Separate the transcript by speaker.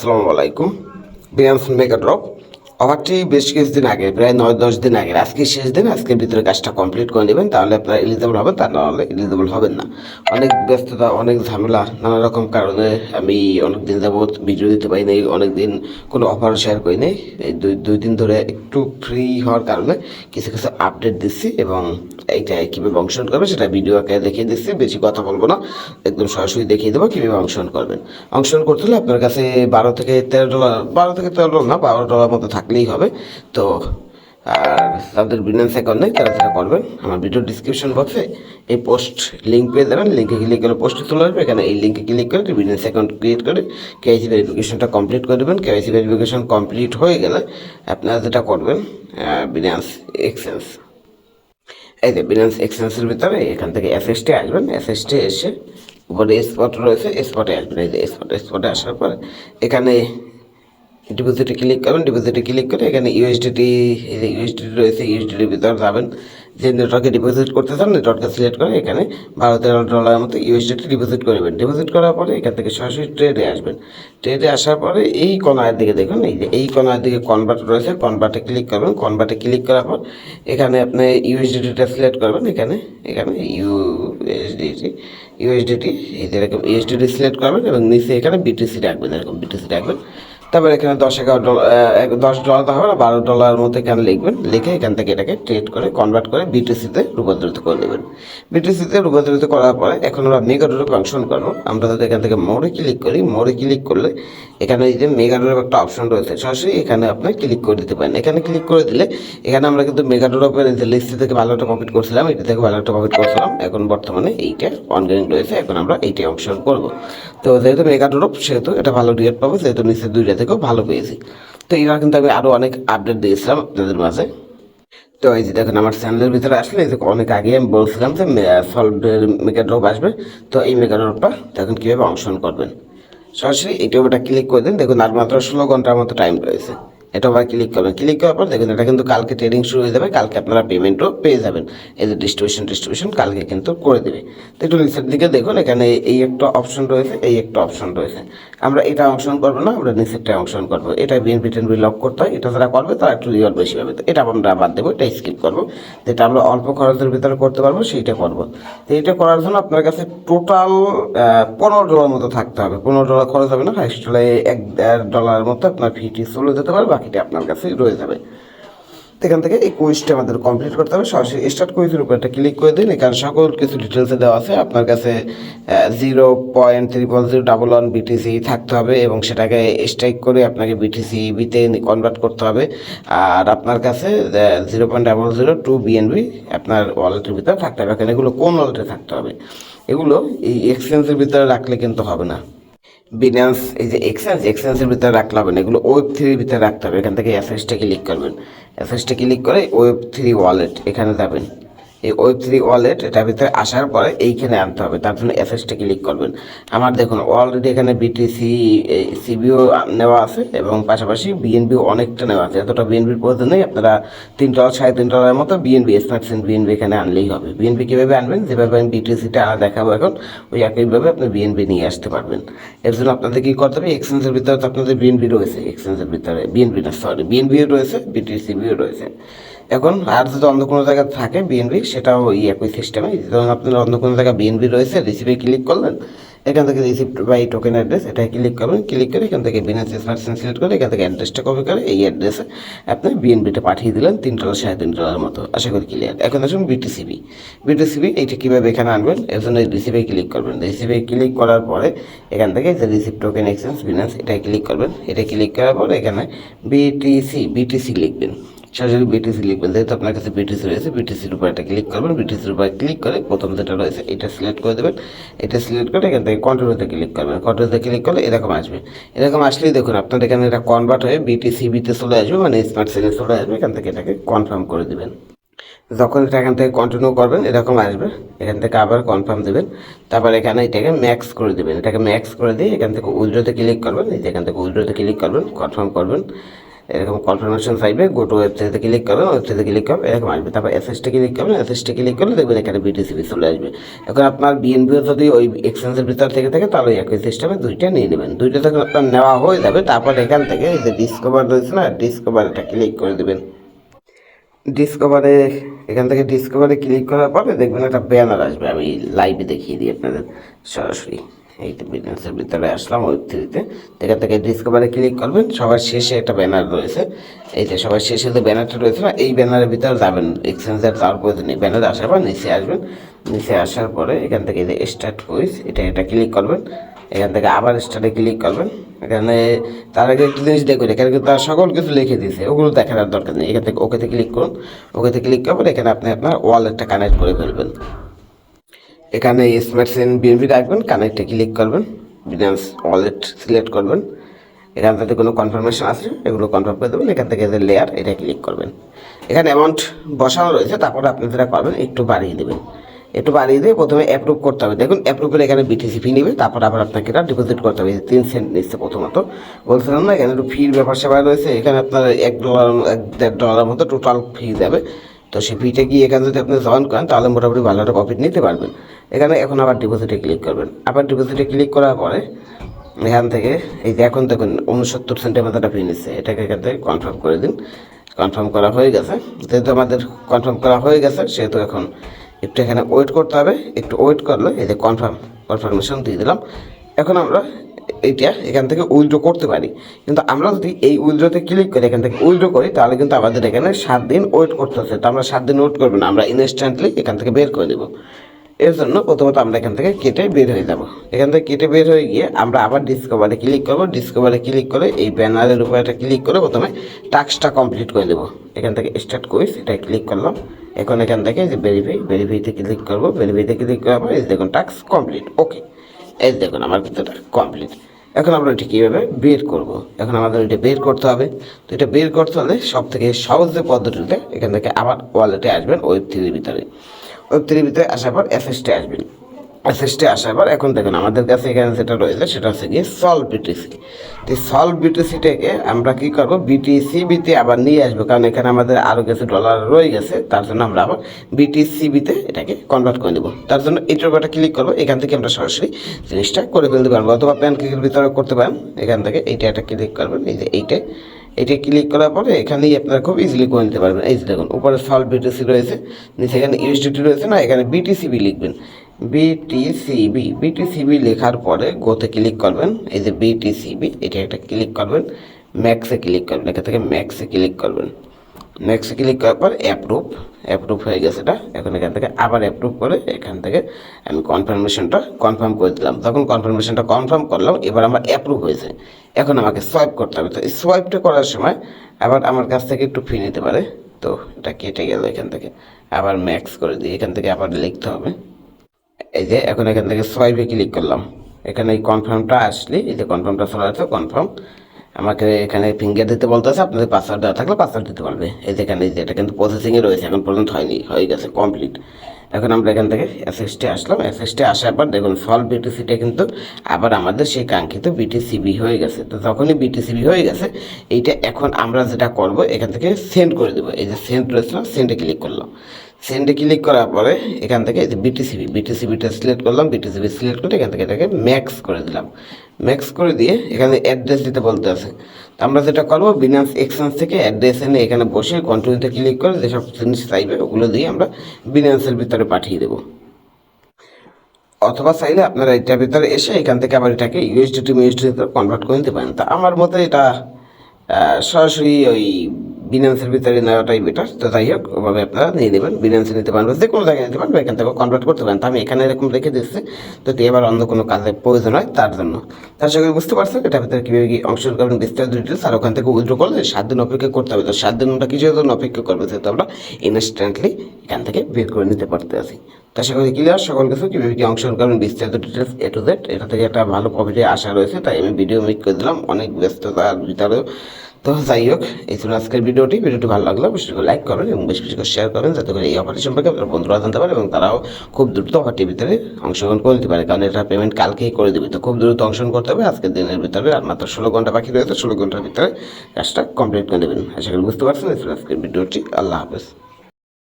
Speaker 1: আসসালামু আলাইকুম। বিয়ান্স mega drop অফারটি বেশ কিছুদিন আগে, প্রায় নয়, দশ দিন আগে। আজকে শেষ দিন, আজকের ভিতরে কাজটা কমপ্লিট করে নেবেন, তাহলে আপনারা এলিজিবল হবেন, তা নাহলে এলিজিবল হবেন না। অনেক ব্যস্ততা, অনেক ঝামেলা, নানা রকম কারণে আমি অনেক দিন যাবৎ ভিডিও দিতে পারি নাই অনেক দিন কোনো অফার শেয়ার করি নাই। এই দুই দুই দিন ধরে একটু ফ্রি হওয়ার কারণে কিছু কিছু আপডেট দিচ্ছি এবং এইটা কীভাবে অংশগ্রহণ করবে সেটা ভিডিও আকারে দেখিয়ে দিচ্ছি। বেশি কথা বলব না, একদম সরাসরি দেখিয়ে দেবো কীভাবে অংশগ্রহণ করবেন। অংশগ্রহণ করতে হলে আপনার কাছে বারো থেকে তেরো ডলার বারো থেকে তেরো ডলার না, বারো ডলার মতো থাকলেই হবে। তো, আর তাদের বিনান্স অ্যাকাউন্ট নেই, তারা সেটা করবেন আমার ভিডিও ডিসক্রিপশন বক্সে এই পোস্ট লিঙ্ক পেয়ে যাবেন। লিঙ্কে ক্লিক করে পোস্টে চলে আসবে। এখানে এই লিঙ্কে ক্লিক করে বিনান্স অ্যাকাউন্ট ক্রিয়েট করে কেআইসি ভেরিফিকেশনটা কমপ্লিট করে দেবেন। কেআইসি ভেরিফিকেশন কমপ্লিট হয়ে গেলে আপনারা যেটা করবেন বিনান্স এক্সচেঞ্জ এই যে বিনান্স এক্সচেঞ্জের ভিতরে এখান থেকে এসএসটি আসবেন। এস এসএসটি এসে উপরে স্পট রয়েছে স্পটে আসবেন। এই যে স্পট স্পটে আসার পর এখানে ডিপোজিটে ক্লিক করবেন ডিপোজিটে ক্লিক করে এখানে ইউএসডিটি ইউএসডিটি রয়েছে ইউএসডিটির ভিতরে যাবেন। যে নেটওয়ার্কে ডিপোজিট করতে চান নেটওয়ার্ককে সিলেক্ট করে এখানে বারো তেরো ডলারের মতো ইউএসডিটি ডিপোজিট করবেন ডিপোজিট করার পরে এখান থেকে সরাসরি ট্রেডে আসবেন। ট্রেডে আসার পরে এই কর্নার দিকে দেখুন, এই যে এই কর্নার দিকে কনভার্ট রয়েছে কনভার্টে ক্লিক করবেন। কনভার্টে ক্লিক করার পর এখানে আপনি ইউএসডিটিটা সিলেক্ট করবেন, এখানে এখানে ইউএসডিটি ইউএসডিটি এই যে এরকম ইউএসডিটি সিলেক্ট করবেন এবং নিচে এখানে বিটিসি রাখবেন, এরকম বিটিসি রাখবেন। তারপর এখানে দশ এগারো ডলার দশ ডলার তো হবে না, বারো ডলার মতো এখানে লিখবেন। লিখে এখান থেকে এটাকে ট্রেড করে কনভার্ট করে বিটিসিতে রূপান্তরিত করে দেবেন বিটিসিতে রূপান্তরিত করার পরে এখন আমরা মেগাডোরে ফাংশন করব। আমরা যদি এখান থেকে মোড়ে ক্লিক করি। মোড়ে ক্লিক করলে এখানে এই যে মেগাডোরের একটা অপশন রয়েছে, সরাসরি এখানে আপনি ক্লিক করে দিতে পারেন। এখানে ক্লিক করে দিলে এখানে আমরা কিন্তু মেগাডোরের যে লিস্ট থেকে ভালো একটা প্রফিট করছিলাম, এটা থেকে ভালো একটা প্রফিট করছিলাম। এখন বর্তমানে এইটা অনগোয়িং রয়েছে। এখন আমরা এইটাই অংশগ্রহণ করব। তো যেহেতু মেগাডোরপ সেহেতু এটা ভালো রেট পাবো, যেহেতু নিচে দুইটা থেকেও ভালো পেয়েছি। তো এবার কিন্তু আমি আরও অনেক আপডেট দিয়েছিলাম আপনাদের মাঝে। তো এই যে দেখুন, আমার চ্যানেলের ভিতরে আসলে এই অনেক আগে আমি বলছিলাম যে সলভের মেগাড্রপ আসবে। তো এই মেগাড্রপটা দেখুন কীভাবে অংশগ্রহণ করবেন। সরাসরি এই উপরটা ক্লিক করে দিন। দেখুন, আর মাত্র ষোলো ঘণ্টার মতো টাইম রয়েছে। এটা আবার ক্লিক করবেন। ক্লিক করার পর দেখুন, এটা কিন্তু কালকে ট্রেডিং শুরু হয়ে যাবে, কালকে আপনারা পেমেন্টও পেয়ে যাবেন। এই যে ডিস্ট্রিবিউশন ডিস্ট্রিবিউশন কালকে কিন্তু করে দেবে। তো একটু নিচের দিকে দেখুন, এখানে এই একটা অপশন রয়েছে, এই একটা অপশন রয়েছে। আমরা এটা অংশগ্রহণ করব না, আমরা নিচেরটা অংশগ্রহণ করব। এটা বিএনপি টেনবি লক করতে হয়, এটা যারা করবে তারা একটু রিওয়ার্ড বেশি পাবে। তো এটা আমরা বাদ দেবো, এটা স্কিপ করব। যেটা আমরা অল্প খরচের ভিতরে করতে পারব, সেইটা করব। তো এইটা করার জন্য আপনার কাছে টোটাল পনেরো ডলার মতো থাকতে হবে। পনেরো ডলার খরচ হবে না আসলে এক, দেড় ডলারের মতো আপনার ফিটি চলে যেতে পারে বাকিটা আপনার কাছে রয়ে যাবে। এখান থেকে এই কুইজটা আমাদের কমপ্লিট করতে হবে। সরাসরি স্টার্ট কুইজের উপর একটা ক্লিক করে দিন। এখানে সকল কিছু ডিটেলসে দেওয়া আছে। আপনার কাছে zero point triple zero double one BTC থাকতে হবে এবং সেটাকে স্ট্রাইক করে আপনাকে বিটিসি বিতে কনভার্ট করতে হবে। আর আপনার কাছে zero point double zero two BNB আপনার ওয়ালেটের ভিতরে থাকতে হবে। এখানে এগুলো কোন ওয়ালেটে থাকতে হবে? এগুলো এই এক্সচেঞ্জের ভিতরে রাখলে কিন্তু হবে না। বিনান্স এই যে এক্সচেঞ্জ এক্সচেঞ্জের ভিতরে রাখলে হবে না, এগুলো ওয়েব থ্রির ভিতরে রাখতে হবে, এখান থেকে এসএসটা ক্লিক করবেন। এসএসটা ক্লিক করে ওয়েব থ্রি ওয়ালেট এখানে যাবেন। এই ওয়েব থ্রি ওয়ালেট এটার ভিতরে আসার পরে এইখানে আনতে হবে। তার জন্য এসএসটা ক্লিক করবেন। আমার দেখুন অলরেডি এখানে বিটিসি সিবিও নেওয়া আছে এবং পাশাপাশি বিএনবি অনেকটা নেওয়া আছে। এতটা বিএনবির প্রয়োজন নেই। আপনারা তিন ডলার সাড়ে তিন ডলারের মতো বিএনবি স্মার্ট সিন বিএনবি এখানে আনলেই হবে। বিএনবি কীভাবে আনবেন? যেভাবে আমি বিটিসিটা আনা দেখাবো এখন, ওই একইভাবে আপনি বিএনবি নিয়ে আসতে পারবেন। এর জন্য আপনাদের কী করতে হবে? এক্সচেঞ্জের ভিতরে তো আপনাদের বিএনবি রয়েছে। এক্সচেঞ্জের ভিতরে বিএনবি না সরি বিএনবিও রয়েছে বিটিসিবিও রয়েছে। এখন, আর যদি অন্য কোনো জায়গায় থাকে বিএনবি সেটাও এই একই সিস্টেমে ধরুন আপনার অন্য কোনো জায়গায় বিএনবি রয়েছে রিসিভে ক্লিক করলেন, এখান থেকে রিসিপ্ট বাই টোকেন অ্যাড্রেস এটা ক্লিক করবেন ক্লিক করে এখান থেকে বিনান্স পার্সেন্ট সিলেক্ট করে এখান থেকে অ্যাড্রেসটা কপি করে এই অ্যাড্রেসে আপনি বিএনবিটা পাঠিয়ে দিলেন, তিন ডলার সাড়ে তিন ডলার মতো। আশা করি ক্লিয়ার এখন আসুন বিটিসিবি বিটিসিবি এইটা কীভাবে এখানে আনবেন? এর জন্য রিসিভে ক্লিক করবেন। রিসিভে ক্লিক করার পরে এখান থেকে যে রিসিপ টোকেন এক্সচেঞ্জ বিনান্স এটা ক্লিক করবেন। এটা ক্লিক করার পরে এখানে বিটিসি বিটিসি লিখবেন। সরাসরি বিটিসি লিখবেন, যেহেতু আপনার কাছে বিটিসি রয়েছে বিটিসির উপর একটা ক্লিক করবেন বিটিসির উপর ক্লিক করে প্রথম যেটা রয়েছে, এটা সিলেক্ট করে দেবেন। এটা সিলেক্ট করে এখান থেকে কন্ট্রোলতে ক্লিক করবেন। কন্ট্রোলতে ক্লিক করলে এরকম আসবে। এরকম আসলেই দেখুন আপনার এখানে এটা কনভার্ট হয়ে বিটিসি বিতে চলে আসবে মানে স্মার্ট সিনে চলে আসবে, এখান থেকে এটাকে কনফার্ম করে দেবেন। যখন এটা এখান থেকে কন্টিনিউ করবেন, এরকম আসবে। এখান থেকে আবার কনফার্ম দেবেন। তারপর এখানে এটাকে ম্যাক্স করে দেবেন। এটাকে ম্যাক্স করে দিয়ে এখান থেকে উইড্রোতে ক্লিক করবেন। এই যে এখান থেকে উইড্রোতে ক্লিক করবেন কনফার্ম করবেন। এরকম কনফার্মেশন চাইবে গো টু ওয়েবসাইটে ক্লিক করবেন ওয়েবসাইটে ক্লিক করবেন এরকম আসবে। তারপর এসএসটি ক্লিক করবেন এসএসটি ক্লিক করলে দেখবেন এখানে বিটিসিবি চলে আসবে। এখন আপনার বিএনপিও যদি ওই এক্সচেঞ্জের ভিতর থেকে থাকে, তাহলে একই সিস্টেমে দুইটা নিয়ে নেবেন। দুইটা থেকে আপনার নেওয়া হয়ে যাবে, তারপর এখান থেকে এই যে ডিসকভার রয়েছে না ডিসকভার এটা ক্লিক করে দেবেন। ডিসকভারে এখান থেকে ডিসকভারে ক্লিক করার পরে দেখবেন একটা ব্যানার আসবে, আমি লাইভে দেখিয়ে দিই আপনাদের সরাসরি। এই তো বিজনেসের ভিতরে আসলাম ওয়েব থ্রিতে। এখান থেকে ডিসকভারে ক্লিক করবেন, সবার শেষে একটা ব্যানার রয়েছে। এই যে সবার শেষে যে ব্যানারটা রয়েছে না, এই ব্যানারের ভিতরে যাবেন এক্সচেঞ্জের যাওয়ার প্রয়োজন নেই ব্যানার আসার পর নিচে আসবেন। নিচে আসার পরে এখান থেকে যে স্টার্ট কুইজ এটা এটা ক্লিক করবেন। এখান থেকে আবার স্টার্টে ক্লিক করবেন। এখানে তার আগে একটু জিনিস দেখবেন এখানে কিন্তু তার সকল কিছু লিখে দিয়েছে, ওগুলো দেখার আর দরকার নেই। এখান থেকে ওকেতে ক্লিক করুন, ওকেতে ক্লিক করবেন এখানে আপনি আপনার ওয়ালেটটা কানেক্ট করে ফেলবেন। এখানে স্মার্ট সেন বিএনপি রাখবেন কানেক্টে ক্লিক করবেন বিনান্স ওয়ালেট সিলেক্ট করবেন। এখান থেকে কোনো কনফার্মেশন আছে এগুলো কনফার্ম করে দেবেন, এখান থেকে লেয়ার এটা ক্লিক করবেন। এখানে অ্যামাউন্ট বসানো রয়েছে, তারপরে আপনি যেটা করবেন, একটু বাড়িয়ে দেবেন। একটু বাড়িয়ে দিয়ে প্রথমে অ্যাপ্রুভ করতে হবে। দেখুন অ্যাপ্রুভ করে এখানে বিটিসি ফি নেবে, তারপর আবার আপনাকে এটা ডিপোজিট করতে হবে। তিন সেন্ট নিচ্ছে প্রথমত। বলছিলাম না, এখানে একটু ফির ব্যাপার সেবা রয়েছে, এখানে আপনার এক ডলার এক দেড় ডলারের মতো টোটাল ফি যাবে। তো সেই ফিটা গিয়ে এখানে যদি আপনি জয়েন করেন, তাহলে মোটামুটি ভালো একটা প্রফিট নিতে পারবেন। এখানে এখন আবার ডিপোজিটে ক্লিক করবেন। আবার ডিপোজিটে ক্লিক করার পরে এখান থেকে এই যে এখন দেখুন, উনসত্তর সেন্টের মতো একটা নিচ্ছে। এটাকে এখান থেকে কনফার্ম করে দিন। কনফার্ম করা হয়ে গেছে। যেহেতু আমাদের কনফার্ম করা হয়ে গেছে, সেহেতু এখন একটু এখানে ওয়েট করতে হবে। একটু ওয়েট করলে এই যে কনফার্ম কনফার্মেশন দিয়ে দিলাম। এখন আমরা এইটা এখান থেকে উইথড্র করতে পারি। কিন্তু আমরা যদি এই উইথড্রতে ক্লিক করি এখান থেকে উইথড্র করি, তাহলে কিন্তু আমাদের এখানে সাত দিন ওয়েট করতে হচ্ছে। তো আমরা সাত দিন ওয়েট করব না, আমরা ইনস্ট্যান্টলি এখান থেকে বের করে দেবো এর জন্য প্রথমত আমরা এখান থেকে কেটে বের হয়ে যাব। এখান থেকে কেটে বের হয়ে গিয়ে আমরা আবার ডিসকভারে ক্লিক করব। ডিসকভারে ক্লিক করে এই ব্যানারের উপরে একটা ক্লিক করে প্রথমে টাস্কটা কমপ্লিট করে দেবো এখান থেকে স্টার্ট কুইজ এটা ক্লিক করলাম। এখন এখান থেকে যে ভেরিফাই ভেরিফাইতে ক্লিক করব। ভেরিফাইতে ক্লিক করার পর এই দেখুন টাস্ক কমপ্লিট ওকে এই দেখুন, আমার কিন্তু কমপ্লিট এখন আমরা এটি কীভাবে বের করব। এখন আমাদের এটা বের করতে হবে। তো এটা বের করতে হলে সব থেকে সহজ যে পদ্ধতিতে এখান থেকে আবার ওয়ালেটে আসবেন ওয়েব থ্রির ভিতরে। ওয়েব থ্রির ভিতরে আসার পর এফএসটে আসবেন। এসএসটি আসার পর এখন দেখুন, আমাদের কাছে এখানে যেটা রয়েছে, সেটা হচ্ছে গিয়ে সলভ বিটিসি তো সলভ বিটিসিটাকে আমরা কী করব? বিটিসিবিতে আবার নিয়ে আসব, কারণ এখানে আমাদের আরও কিছু ডলার রয়ে গেছে, তার জন্য আমরা আবার বিটিসিবিতে এটাকে কনভার্ট করে দেবো তার জন্য এইটার উপর একটা ক্লিক করব, এখান থেকে আমরা সরাসরি জিনিসটা করে ফেলতে পারব। অথবা প্যানকেকের ভিতরে করতে পারেন। এখান থেকে এইটা একটা ক্লিক করবেন, এই যে এইটা। এটা ক্লিক করার পরে এখানেই আপনারা খুব ইজিলি করে নিতে পারবেন। এই যে দেখুন, উপরে সলভ বিটিসি রয়েছে, নিচে এখানে ইউএসডিটি রয়েছে না, এখানে বিটিসিবি লিখবেন। বিটিসিবি বিটিসিবি লেখার পরে গোতে ক্লিক করবেন, এই যে বিটিসিবি এটা একটা ক্লিক করবেন ম্যাক্সে ক্লিক করবেন, এখান থেকে ম্যাক্সে ক্লিক করবেন। ম্যাক্সে ক্লিক করার পর অ্যাপ্রুভ অ্যাপ্রুভ হয়ে গেছে এটা, এখন এখান থেকে আবার অ্যাপ্রুভ করে এখান থেকে আমি কনফার্মেশনটা কনফার্ম করে দিলাম। তখন কনফার্মেশনটা কনফার্ম করলাম, এবার আমার অ্যাপ্রুভ হয়েছে। এখন আমাকে সোয়াইপ করতে হবে। তো এই সোয়াইপটা করার সময় আবার আমার কাছ থেকে একটু ফি নিতে পারে। তো এটা কেটে গেল এখান থেকে। আবার ম্যাক্স করে দিই। এখান থেকে আবার লিখতে হবে। এই যে এখন এখান থেকে সোয়াইপে ক্লিক করলাম। এখানে এই কনফার্মটা আসলে, এই যে কনফার্মটা চলে আসছে কনফার্ম আমাকে এখানে ফিঙ্গার দিতে বলতেছে, আপনাদের পাসওয়ার্ড দেওয়া থাকলে পাসওয়ার্ড দিতে পারবে এই যে এখানে এটা কিন্তু প্রসেসিংয়ে রয়েছে, এখন পর্যন্ত হয়নি, হয়ে গেছে কমপ্লিট এখন আমরা এখান থেকে এসএসটি আসলাম। এসএসটি আসার পর দেখুন সলভ বিটিসিটা কিন্তু আবার আমাদের সেই কাঙ্ক্ষিত বিটিসিবি হয়ে গেছে। তো যখনই বিটিসিবি হয়ে গেছে, এইটা এখন আমরা যেটা করব, এখান থেকে সেন্ড করে দেবো। এই যে সেন্ড রয়েছে সেন্ডে ক্লিক করলাম। সেন্ডে ক্লিক করার পরে এখান থেকে বিটিসিবি বিটিসিবিটা সিলেক্ট করলাম বিটিসিবি সিলেক্ট করে এখান থেকে এটাকে ম্যাক্স করে দিলাম। ম্যাক্স করে দিয়ে এখানে অ্যাড্রেস দিতে বলতে আছে। তো আমরা যেটা করব বিনান্স এক্সচেঞ্জ থেকে অ্যাড্রেস এনে এখানে বসে কন্টিনিউতে ক্লিক করে যেসব জিনিস চাইবে, ওগুলো দিয়ে আমরা বিনান্সের ভিতরে পাঠিয়ে দেবো। অথবা চাইলে আপনারা এটার ভিতরে এসে এখান থেকে আবার এটাকে ইউএসডিটি ইউএসডিতে কনভার্ট করে নিতে পারেন। তা আমার মতে এটা সরাসরি ওই বিনান্সের ভিতরে নেওয়াটাই বেটার তো যাই হোক, ওভাবে আপনারা নিয়ে নেবেন। বিনান্সে নিতে পারবেন, যে কোনো জায়গায় নিতে পারবেন, এখান থেকে কনভার্ট করতে পারেন। তো আমি এখানে এরকম রেখে দিচ্ছি, যদি এবার অন্য কোনো কাজে প্রয়োজন হয় তার জন্য। তার সঙ্গে বুঝতে পারছেন, এটার ভিতরে কীভাবে কি অংশগ্রহণ করবেন, বিস্তারিত ডিটেলস আর ওখান থেকে উইথড্র করলে সাত দিন অপেক্ষা করতে হবে। তো সাত দিন আমরা কিছু জন্য অপেক্ষা করব, যেহেতু আমরা ইনস্ট্যান্টলি এখান থেকে বের করে নিতে পারতে আছি। তার সঙ্গে ক্লিয়ার সকল কিছু কীভাবে কি অংশগ্রহণ করবেন, বিস্তারিত ডিটেলস এ টু জেড এটা থেকে একটা ভালো প্রফিটে আশা রয়েছে, তাই আমি ভিডিও মেক করে দিলাম। অনেক ব্যস্ততার ভিতরেও তো যাই হোক, এই ছিল আজকের ভিডিওটি। ভিডিওটি ভালো লাগলে অবশ্যই লাইক করেন এবং বেশ কিছু শেয়ার করেন যাতে করে এই অফারের সম্পর্কে আপনার বন্ধুরা জানতে পারে এবং তারাও খুব দ্রুত অফারটির ভিতরে অংশগ্রহণ করে দিতে পারে। কারণ এটা পেমেন্ট কালকেই করে দেবে। তো খুব দ্রুত অংশগ্রহণ করতে হবে। আজকের দিনের ভিতরে আর মাত্র ষোলো ঘণ্টা বাকি রয়েছে। ষোলো ঘণ্টার ভিতরে কাজটা কমপ্লিট করে দেবেন আশা করি বুঝতে পারছেন। এই ছিল আজকের ভিডিওটি। আল্লাহ হাফেজ।